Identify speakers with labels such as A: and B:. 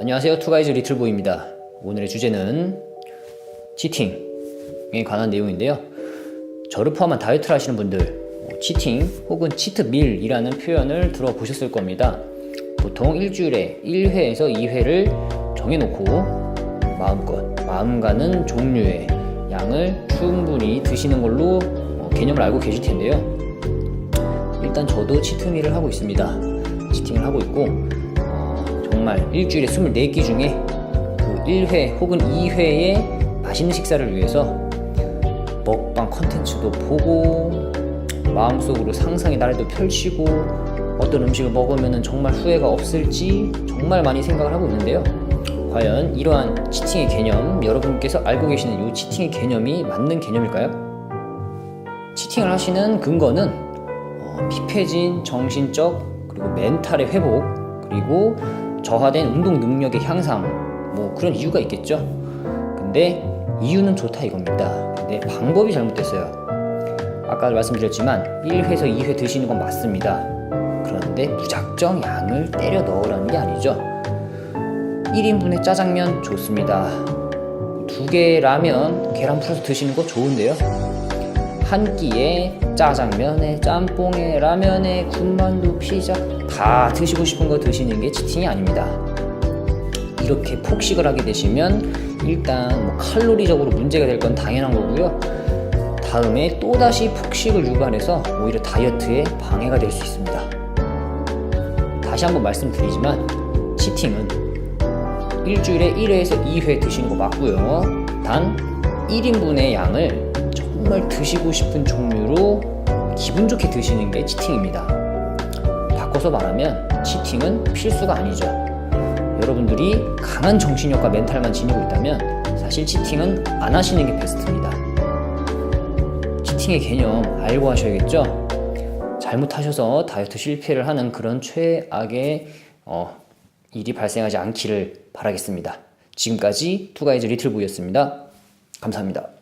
A: 안녕하세요. 투가이즈 리틀보입니다. 오늘의 주제는 치팅에 관한 내용인데요. 저를 포함한 다이어트를 하시는 분들 뭐 치팅 혹은 치트밀이라는 표현을 들어보셨을 겁니다. 보통 일주일에 1회에서 2회를 정해놓고 마음껏 마음 가는 종류의 양을 충분히 드시는 걸로 어, 개념을 알고 계실 텐데요. 일단 저도 치트밀을 하고 있습니다. 치팅을 하고 있고 어, 정말 일주일에 24끼 중에 그 1회 혹은 2회의 맛있는 식사를 위해서 먹방 컨텐츠도 보고 마음속으로 상상의 나래도 펼치고 어떤 음식을 먹으면 정말 후회가 없을지 정말 많이 생각을 하고 있는데요. 과연 이러한 치팅의 개념, 여러분께서 알고 계시는 이 치팅의 개념이 맞는 개념일까요? 치팅을 하시는 근거는 어, 피폐진 정신적 그리고 멘탈의 회복 그리고 저하된 운동 능력의 향상 뭐 그런 이유가 있겠죠. 근데 이유는 좋다 이겁니다. 근데 방법이 잘못됐어요. 아까 말씀드렸지만 1회에서 2회 드시는 건 맞습니다. 그런데 무작정 양을 때려 넣으라는 게 아니죠. 1인분의 짜장면 좋습니다. 두 개 라면 계란 풀어서 드시는 거 좋은데요. 한 끼에 짜장면에 짬뽕에 라면에 군만두 피자 다 드시고 싶은 거 드시는 게 치팅이 아닙니다. 이렇게 폭식을 하게 되시면 일단 뭐 칼로리적으로 문제가 될 건 당연한 거고요. 다음에 또다시 폭식을 유발해서 오히려 다이어트에 방해가 될 수 있습니다. 다시 한번 말씀드리지만 치팅은 일주일에 1회에서 2회 드시는 거 맞고요. 단 1인분의 양을 정말 드시고 싶은 종류로 기분 좋게 드시는 게 치팅입니다. 바꿔서 말하면 치팅은 필수가 아니죠. 여러분들이 강한 정신력과 멘탈만 지니고 있다면 사실 치팅은 안 하시는 게 베스트입니다. 치팅의 개념 알고 하셔야겠죠? 잘못하셔서 다이어트 실패를 하는 그런 최악의 어, 일이 발생하지 않기를 바라겠습니다. 지금까지 투가이즈 리틀보이였습니다. 감사합니다.